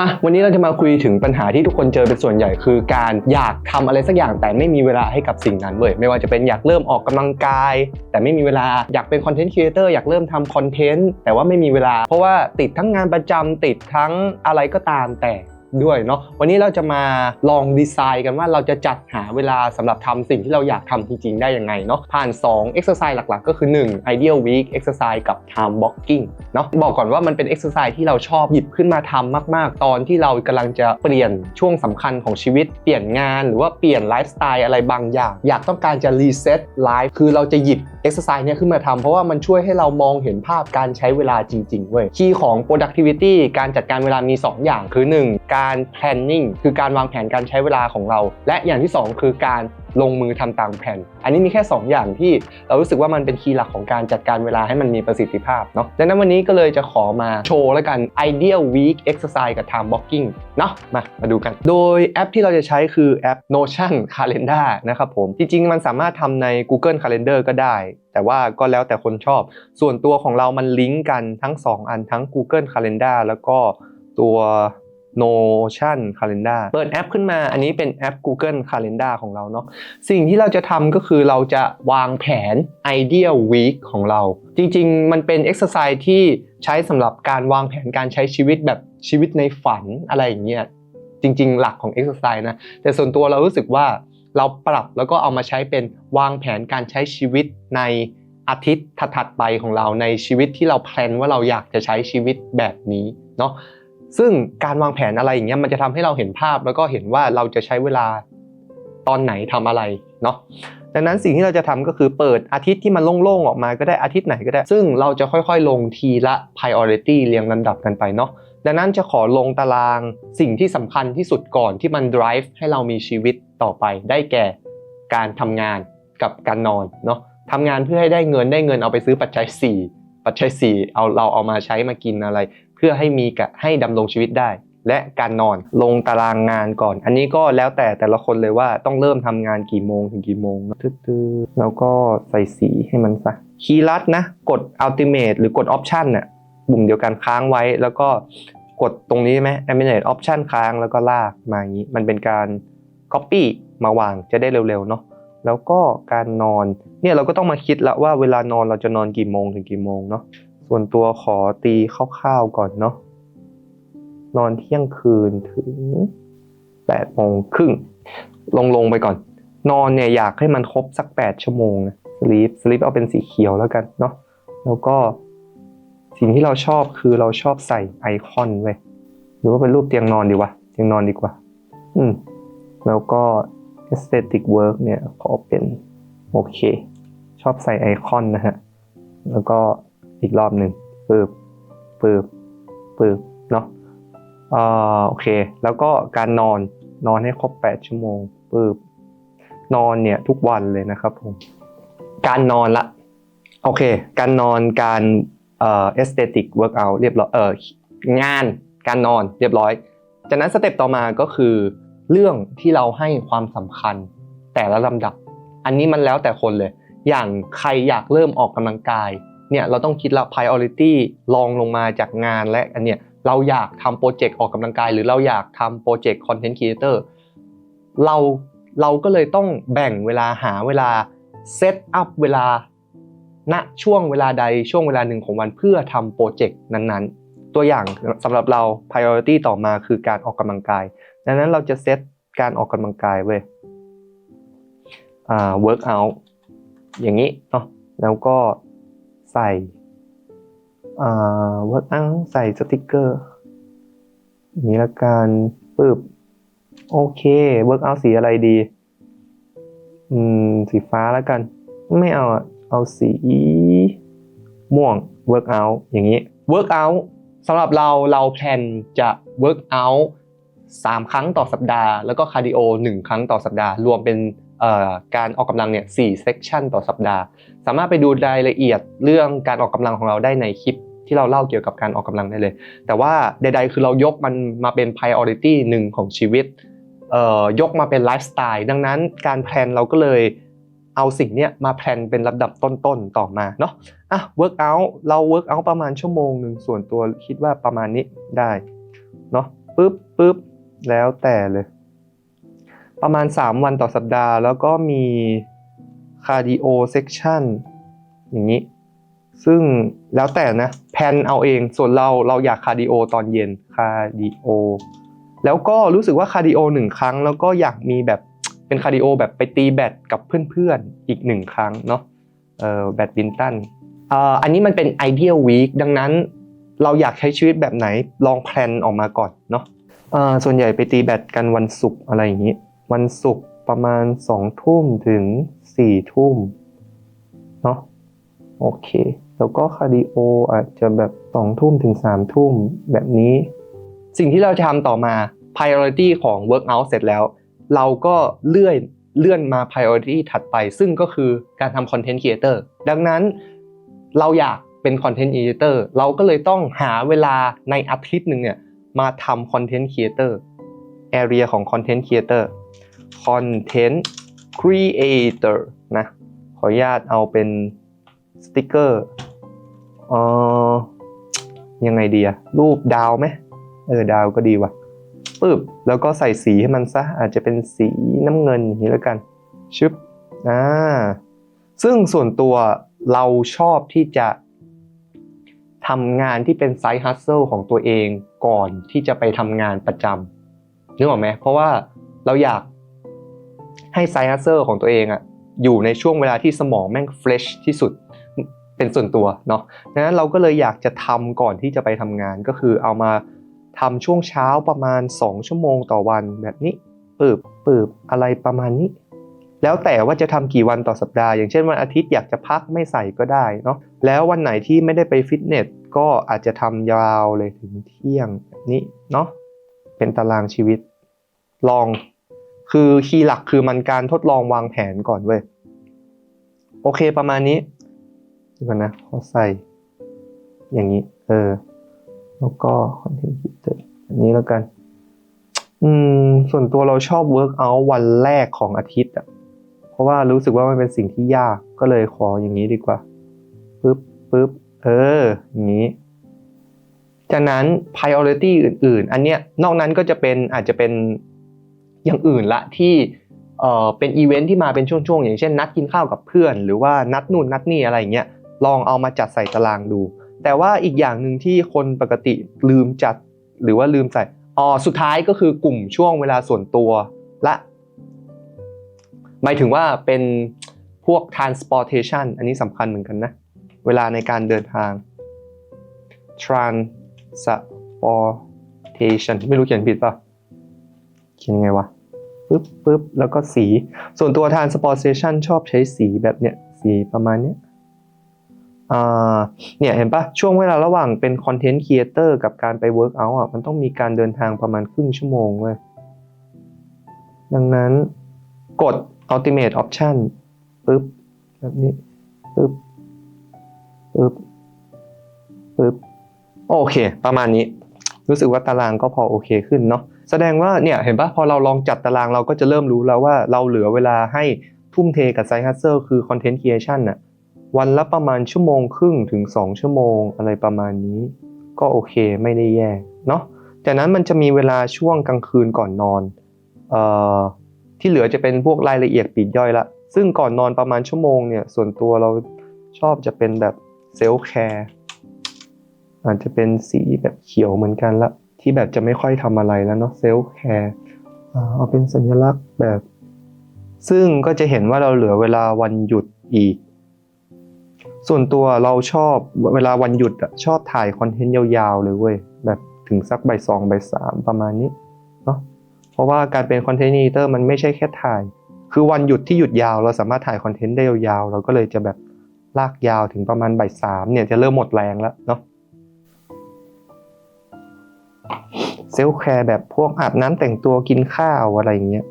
มาวันนี้เราจะมาคุยถึงปัญหาที่ทุกคนเจอเป็นส่วนใหญ่คือการอยากทำอะไรสักอย่างแต่ไม่มีเวลาให้กับสิ่งนั้นเว้ยไม่ว่าจะเป็นอยากเริ่มออกกำลังกาย แต่ไม่มีเวลาอยากเป็นคอนเทนต์ครีเอเตอร์อยากเริ่มทำคอนเทนต์แต่ว่าไม่มีเวลา เพราะว่าติดทั้งงานประจำติดทั้งอะไรก็ตามแต่ ด้วยเนาะวันนี้เราจะมาลองดีไซน์กันว่าเราจะจัดหาเวลาสำหรับทำสิ่งที่เราอยากทำจริงๆได้ยังไงเนาะผ่าน 2 exercise หลักๆ ก็คือ 1 ideal week exercise กับ time blocking เนาะบอกก่อนว่ามันเป็น exercise ที่เราชอบหยิบขึ้นมาทำมาก ๆ ตอนที่เรากำลังจะเปลี่ยนช่วงสำคัญของชีวิต เปลี่ยนงานหรือว่าเปลี่ยนไลฟ์สไตล์อะไรบางอย่าง อยากต้องการจะ reset life คือเราจะหยิบ exercise เนี่ยขึ้นมาทำเพราะว่ามันช่วยให้เรามองเห็นภาพการใช้เวลาจริงๆเว้ยคีย์ของ productivity การจัดการเวลามี 2 อย่างคือ 1 การการ planning คือการวางแผนการใช้เวลาของเรา และอย่างที่ 2 คือการลงมือทำตามแผน อันนี้มีแค่ 2 อย่างที่เรารู้สึกว่ามันเป็นคีย์หลักของการจัดการเวลาให้มันมีประสิทธิภาพเนาะดังนั้นวันนี้ก็เลยจะขอมาโชว์แล้วกัน ideal week exercise กับ time blocking เนาะมามาดูกัน โดยแอปที่เราจะใช้คือแอป Notion Calendar นะครับผม จริง ๆ มันสามารถทำใน Google Calendar ก็ได้ แต่ว่าก็แล้วแต่คนชอบ ส่วนตัวของเรามันลิงก์กันทั้ง 2 อันทั้ง Google Calendar แล้วก็ตัว Notion Calendar เปิดแอปขึ้นมา อันนี้เป็นแอป Google Calendar ของเราเนาะ สิ่งที่เราจะทำก็คือเราจะวางแผน Ideal Week ของเรา จริงๆ มันเป็น Exercise ที่ใช้สำหรับการวางแผนการใช้ชีวิตแบบชีวิตในฝันอะไรอย่างเงี้ย จริงๆ หลักของ Exercise นะ แต่ส่วนตัวเรารู้สึกว่าเราปรับแล้วก็เอามาใช้เป็นวางแผนการใช้ชีวิตในอาทิตย์ถัดๆไปของเราในชีวิตที่เราแพลนว่าเราอยากจะใช้ชีวิตแบบนี้เนาะ ซึ่งการวางแผนอะไรอย่างเงี้ยมันจะทำให้เราเห็นภาพแล้วก็เห็นว่าเราจะใช้เวลาตอนไหนทำอะไรเนาะดังนั้นสิ่งที่เราจะทำก็คือเปิดอาทิตย์ที่มันโล่งๆออกมาก็ได้อาทิตย์ไหนก็ได้ ซึ่งเราจะค่อยๆ ลงทีละ priority เรียงลำดับกันไปเนาะดังนั้นจะขอลงตารางสิ่งที่สำคัญที่สุดก่อนที่มัน drive ให้เรามีชีวิตต่อไป ได้แก่การทำงานกับการนอนเนาะทำงานเพื่อให้ได้เงินได้เงินเอาไปซื้อปัจจัย 4 ปัจจัย 4 เอาเราเอามาใช้มากินอะไร พื่อให้มีกะให้ดำรงชีวิตได้ และการนอนลงตารางงานก่อน อันนี้ก็แล้วแต่แต่ละคนเลยว่าต้องเริ่มทำงานกี่โมงถึงกี่โมงตืดๆแล้วก็ใส่สีให้มันซะคีย์ลัดนะกด Ultimate หรือกด Option น่ะปุ่มเดียวกันค้างไว้แล้วก็กดตรงนี้ไหม Eliminate Option ค้างแล้วก็ลากมาอย่างนี้ มันเป็นการ Copy มาวางจะได้เร็วๆเนาะแล้วก็การนอนเนี่ยเราก็ต้องมาคิดแล้วว่าเวลานอนเราจะนอนกี่โมงถึงกี่โมงเนาะ ส่วนตัวขอตีคร่าวๆก่อนเนาะนอนเที่ยงคืนถึงแปดโมงครึ่งลงลงไปก่อน นอนเนี่ยอยากให้มันครบสักแปดชั่วโมงนะสลีปสลีปเอาเป็นสีเขียวแล้วกันเนาะแล้วก็สิ่งที่เราชอบคือเราชอบใส่ไอคอนเว้ยหรือว่าเป็นรูปเตียงนอนดีวะเตียงนอนดีกว่า อืมแล้วก็ aesthetic work เนี่ยขอเป็นโอเค ชอบใส่ไอคอนนะฮะ แล้วก็ อีกรอบหนึ่งปึ๊บปึ๊บปึ๊บเนาะอ่าโอเค แล้วก็การนอนนอนให้ครบ 8 ชั่วโมงปึ๊บนอนเนี่ยทุกวันเลยนะครับผมการนอนละโอเค การนอนการเอ่อ aesthetic workout เรียบร้อยเอองานการนอนเรียบร้อย จากนั้นสเต็ปต่อมาก็คือ เรื่องที่เราให้ความสำคัญแต่ละลำดับ อันนี้มันแล้วแต่คนเลย อย่างใครอยากเริ่มออกกำลังกาย เนี่ยเราต้องคิดละ priority ลองลงมาจากงานและอันเนี้ยเราอยากทำโปรเจกต์ออกกำลังกาย หรือเราอยากทำโปรเจกต์คอนเทนต์ครีเอเตอร์เราเราก็เลยต้องแบ่งเวลาหาเวลาเซตอัพเวลาณช่วงเวลาใดช่วงเวลาหนึ่งของวันเพื่อทำโปรเจกต์นั้นๆ ตัวอย่างสำหรับเรา priority ต่อมาคือการออกกำลังกาย ดังนั้นเราจะเซตการออกกำลังกายเว้ยอ่า work out อย่างนี้เนาะแล้วก็ ใส่อ่า work out ใส่สติกเกอร์นี้ละกันปึ๊บโอเค work out สีอะไรดี อืม สีฟ้าแล้วกัน ไม่เอาอะเอาสีม่วง work out อย่างนี้ work out สำหรับเราเราแพลนจะ work out 3ครั้งต่อสัปดาห์ แล้วก็คาร์ดิโอ1ครั้งต่อสัปดาห์ รวมเป็น การออกกำลังเนี่ย4เซสชันต่อสัปดาห์ สามารถไปดูรายละเอียดเรื่องการออกกำลังของเราได้ในคลิปที่เราเล่าเกี่ยวกับการออกกำลังได้เลย แต่ว่าใด ๆ คือเรายกมันมาเป็น priority หนึ่งของชีวิตยกมาเป็นไลฟ์สไตล์ดังนั้นการแพลนเราก็เลยเอาสิ่งเนี้ยมาแพลนเป็นลำดับต้นๆต่อมาเนาะอะ work out เรา work out ประมาณชั่วโมงหนึ่งส่วนตัวคิดว่าประมาณนี้ได้เนาะปึ๊บปึ๊บแล้วแต่เลย ประมาณ 3 วันต่อสัปดาห์ แล้วก็มีคาร์ดิโอเซ c ชันอย่างนี้ ซึ่งแล้วแต่นะ แพนเอาเองส่วนเราเราอยากคาร์ดิโอตอนเย็นคาร์ดิโอแล้วก็รู้สึกว่าคาร์ดิโอหนึ่งครั้ง แล้วก็อยากมีแบบเป็นคาร์ดิโอแบบไปตีแบดกับเพื่อนๆอีกหนึ่งครั้งเนาะเออแบดมินตันเอ่ออันนี้มันเป็น ideal week ดังนั้นเราอยากใช้ชีวิตแบบไหนลองแพลนออกมาก่อนเนาะเอ่อส่วนใหญ่ไปตีแบดกันวันศุกร์อะไรอย่างนี้ วันศุกร์ประมาณ2ทุ่มถึง4ทุ่มเนาะโอเค แล้วก็คาร์ดิโออาจจะแบบ2ทุ่มถึง3ทุ่มแบบนี้ สิ่งที่เราจะทำต่อมา priority ของ workout เสร็จแล้ว เราก็เลื่อนเลื่อนมา priority ถัดไป ซึ่งก็คือการทำ content creator ดังนั้นเราอยากเป็น content creator เราก็เลยต้องหาเวลาในอาทิตย์หนึ่งเนี่ยมาทำ content creator area ของ content creator content creator นะ ขออนุญาตเอาเป็นสติกเกอร์เอ่อยังไงดีอะรูปดาวไหมเออดาวก็ดีว่ะปึ๊บแล้วก็ใส่สีให้มันซะ อาจจะเป็นสีน้ำเงินอย่างนี้แล้วกัน ชึบอ่าซึ่งส่วนตัวเราชอบที่จะทำงานที่เป็นไซ d ์ฮัสเซิลของตัวเองก่อนที่จะไปทำงานประจำนึกออกไหมเพราะว่าเราอยาก ให้ไซฮัสเซิลของตัวเองอะอยู่ในช่วงเวลาที่สมองแม่งเฟรชที่สุดเป็นส่วนตัวเนาะดังนั้นเราก็เลยอยากจะทำก่อนที่จะไปทำงานก็คือเอามาทำช่วงเช้าประมาณ 2 ชั่วโมงต่อวันแบบนี้ปืบปืบอะไรประมาณนี้ แล้วแต่ว่าจะทำกี่วันต่อสัปดาห์ อย่างเช่นวันอาทิตย์อยากจะพักไม่ใส่ก็ได้เนาะแล้ววันไหนที่ไม่ได้ไปฟิตเนสก็อาจจะทำยาวเลยถึงเที่ยงแบบนี้เนาะเป็นตารางชีวิตลอง คือคีย์หลักคือมันการทดลองวางแผนก่อนเว้ย โอเคประมาณนี้ดี๋ยวก่อนนะขอใส่ อย่างนี้ เออ แล้วก็คอนเทนต์คิดอันนี้แล้วกัน อืม ส่วนตัวเราชอบ work out วันแรกของอาทิตย์อะ เพราะว่ารู้สึกว่ามันเป็นสิ่งที่ยาก ก็เลยขออย่างนี้ดีกว่า ปึ๊บปึ๊บ เออ อย่างนี้จากนั้น priority อื่น ๆ อันเนี้ย นอกนั้นก็จะเป็นอาจจะเป็น อย่างอื่นละที่เอ่อเป็นอีเวนท์ที่มาเป็นช่วงๆ อย่างเช่นนัดกินข้าวกับเพื่อน หรือว่านัดนู่นนัดนี่อะไรเงี้ยลองเอามาจัดใส่ตารางดู แต่ว่าอีกอย่างหนึ่งที่คนปกติลืมจัดหรือว่าลืมใส่อ๋อสุดท้ายก็คือกลุ่มช่วงเวลาส่วนตัวละหมายถึงว่าเป็นพวก transportation อันนี้สำคัญเหมือนกันนะ เวลาในการเดินทาง transportation ไม่รู้เขียนผิดป่ะ เขียนยังไงวะปึ๊บปึ๊บแล้วก็สี ส่วนตัว transportation ชอบใช้สีแบบเนี้ยสีประมาณเนี้ยอ่าเนี่ยเห็นปะช่วงเวลาระหว่างเป็นคอนเทนต์ครีเอเตอร์กับการไปเวิร์กอัลอะมันต้องมีการเดินทางประมาณครึ่งชั่วโมงเว้ยดังนั้นกด ultimate option ปึ๊บแบบนี้ปึ๊บปึ๊บปึ๊บโอเค ประมาณนี้ รู้สึกว่าตารางก็พอโอเคขึ้นเนาะ แสดงว่าเนี่ยเห็นปะพอเราลองจัดตารางเราก็จะเริ่มรู้แล้วว่าเราเหลือเวลาให้ทุ่มเทกับไซ d ์ฮัสเซอร์คือคอนเทนต์ครีเอชันน่ะวันละประมาณชั่วโมงครึ่งถึง 2 ชั่วโมงอะไรประมาณนี้ ก็โอเคไม่ได้แย่เนาะจากนั้นมันจะมีเวลาช่วงกลางคืนก่อนนอนเอ่อที่เหลือจะเป็นพวกรายละเอียดปลีกย่อยละ ซึ่งก่อนนอนประมาณชั่วโมงเนี่ยส่วนตัวเราชอบจะเป็นแบบเซลฟ์แคร์อาจจะเป็นสีแบบเขียวเหมือนกันละ ที่แบบจะไม่ค่อยทำอะไรแล้วเนาะเซลฟ์แคร์เอาเป็นสัญลักษณ์แบบ ซึ่งก็จะเห็นว่าเราเหลือเวลาวันหยุดอีก ส่วนตัวเราชอบเวลาวันหยุดอะชอบถ่ายคอนเทนต์ยาวๆเลยเว้ยแบบถึงสักใบสองใบสามประมาณนี้เนาะเพราะว่าการเป็นคอนเทนต์ e เตอร์มันไม่ใช่แค่ถ่าย คือวันหยุดที่หยุดยาวเราสามารถถ่ายคอนเทนต์ได้ยาวๆเราก็เลยจะแบบลากยาวถึงประมาณบ่ายสามเนี่ยจะเริ่มหมดแรงแล้วเนาะ เซลฟ์แคร์แบบพวกอาบน้ำแต่งตัวกินข้าวอะไรอย่างเงี้ย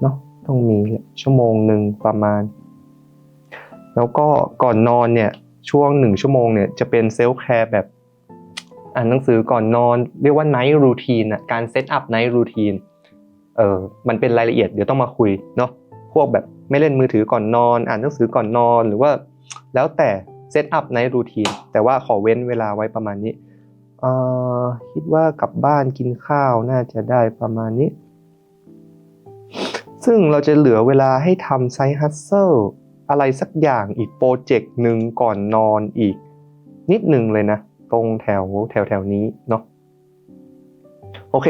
เนาะต้องมีชั่วโมงหนึ่งประมาณ แล้วก็ก่อนนอนเนี่ยช่วงหนึ่งชั่วโมงเนี่ยจะเป็นเซลฟ์แคร์แบบอ่านหนังสือก่อนนอนเรียกว่าไนท์รูทีนอะการเซตอัพไนท์รูทีนเออมันเป็นรายละเอียดเดี๋ยวต้องมาคุยเนาะพวกแบบไม่เล่นมือถือก่อนนอน อ่านหนังสือก่อนนอนหรือว่า แล้วแต่เซตอัพไนท์รูทีนแต่ว่าขอเว้นเวลาไว้ประมาณนี้ เอ่อคิดว่ากลับบ้านกินข้าวน่าจะได้ประมาณนี้ ซึ่งเราจะเหลือเวลาให้ทำไซฮัสเซิลอะไรสักอย่างอีกโปรเจกต์หนึ่งก่อนนอนอีก นิดหนึ่งเลยนะ ตรงแถวแถวแถวนี้เนาะโอเค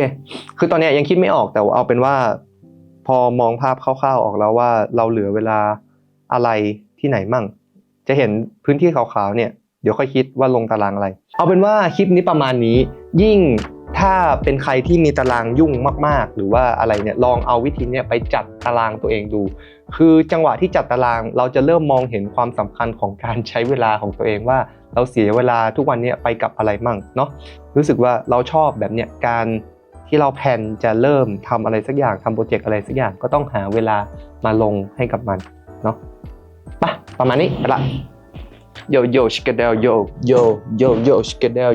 คือตอนนี้ยังคิดไม่ออกแต่เอาเป็นว่า พอมองภาพคร่าวๆออกแล้วว่าเราเหลือเวลาอะไรที่ไหนมั่ง จะเห็นพื้นที่ขาวๆเนี่ย เดี๋ยวค่อยคิดว่าลงตารางอะไร เอาเป็นว่าคลิปนี้ประมาณนี้ ยิ่งถ้าเป็นใครที่มีตารางยุ่งมาก ๆ หรือว่าอะไรเนี่ยลองเอาวิธีเนี่ยไปจัดตารางตัวเองดู คือจังหวะที่จัดตารางเราจะเริ่มมองเห็นความสำคัญของการใช้เวลาของตัวเองว่า เราเสียเวลาทุกวันเนี้ไปกับอะไรมั่งเนาะรู้สึกว่าเราชอบแบบเนี้ยการที่เราแผนจะเริ่มทำอะไรสักอย่างทำโปรเจกต์อะไรสักอย่างก็ต้องหาเวลามาลงให้กับมันเนาะปะประมาณนี้ไปละ โยโย่ชิกเดลโยโยโยโย่ชิกเดล